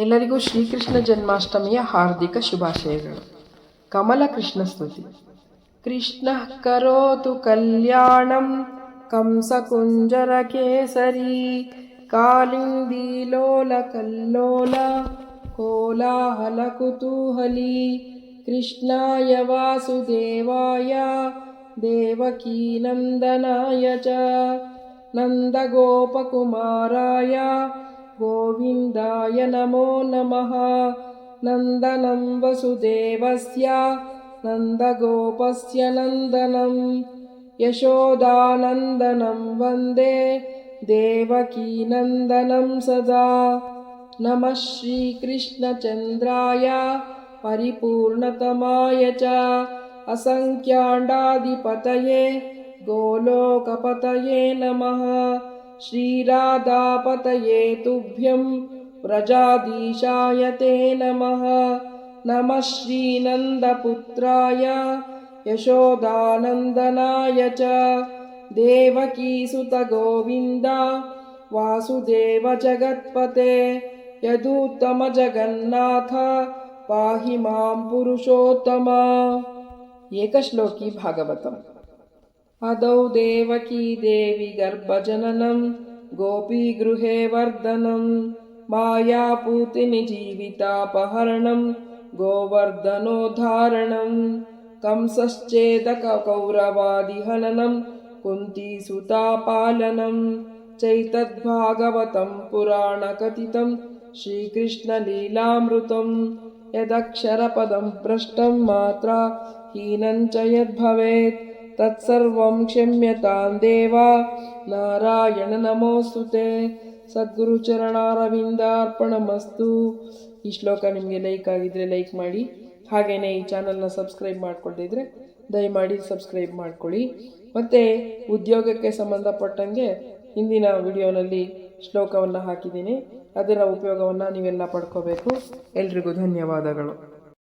ಎಲ್ಲರಿಗೂ ಶ್ರೀಕೃಷ್ಣ ಜನ್ಮಾಷ್ಟಮಿಯ ಹಾರ್ದಿಕ ಶುಭಾಶಯಗಳು. ಕಮಲ ಕೃಷ್ಣ ಸ್ತುತಿ. ಕೃಷ್ಣ ಕರೋತು ಕಲ್ಯಾಣಂ ಕಂಸಕುಂಜರ ಕೇಸರಿ ಕಾಲಿಂದೀಲೋಲ ಕಲ್ಲೋಲ ಕೋಲಾಹಲ ಕುತೂಹಲಿ ಕೃಷ್ಣಾಯ ವಾಸುದೇವಾಯ ದೇವಕೀನಂದನಾಯ ಚ ನಂದಗೋಪಕುಮಾರಾಯ गोविन्दाय नमो नमः। नन्दनं वसुदेवस्य नन्दगोपस्य नन्दनं। यशोदानन्दनं वन्दे देवकीनन्दनं सदा। नमः श्रीकृष्णचन्द्राय परिपूर्णतमाय च। असङ्ख्याण्डाधिपतये गोलोकपतये नमः श्रीराधापतये तुभ्यं व्रजाधीशाय ते नमः। नमः श्रीनन्दपुत्राय, यशोदानन्दनाय च। देवकीसुतगोविन्द वासुदेव जगत्पते, यदुत्तमजगन्नाथ, पाहि माँ पुरुषोत्तम। एकश्लोकी भागवतम्। अदौ देवकी देवि गर्भजननं गोपीगृहे वर्धनं मायापूतिनिजीवितापहरणं गोवर्धनोद्धारणं कंसश्चेदकौरवादिहननं कुन्तीसुतापालनं चैतद्भागवतं पुराणकथितं श्रीकृष्णलीलामृतं यदक्षरपदं भ्रष्टं मात्रा हीनं च यद्भवेत् ತತ್ಸರ್ವಂ ಕ್ಷಮ್ಯತಾಂ ದೇವ ನಾರಾಯಣ ನಮೋಸ್ತುತೆ ಸದ್ಗುರುಚರಣಾರವಿಂದಾರ್ಪಣಮಸ್ತು ಈ ಶ್ಲೋಕ ನಿಮಗೆ ಲೈಕ್ ಆಗಿದ್ರೆ ಲೈಕ್ ಮಾಡಿ ಹಾಗೆಯೇ ಈ ಚಾನಲ್ನ ಸಬ್ಸ್ಕ್ರೈಬ್ ಮಾಡ್ಕೊಂಡಿದ್ರೆ ದಯಮಾಡಿ ಸಬ್ಸ್ಕ್ರೈಬ್ ಮಾಡ್ಕೊಳ್ಳಿ. ಮತ್ತು ಉದ್ಯೋಗಕ್ಕೆ ಸಂಬಂಧಪಟ್ಟಂಗೆ ಹಿಂದಿನ ವಿಡಿಯೋನಲ್ಲಿ ಶ್ಲೋಕವನ್ನು ಹಾಕಿದ್ದೀನಿ. ಅದರ ಉಪಯೋಗವನ್ನು ನೀವೆಲ್ಲ ಪಡ್ಕೋಬೇಕು. ಎಲ್ರಿಗೂ ಧನ್ಯವಾದಗಳು.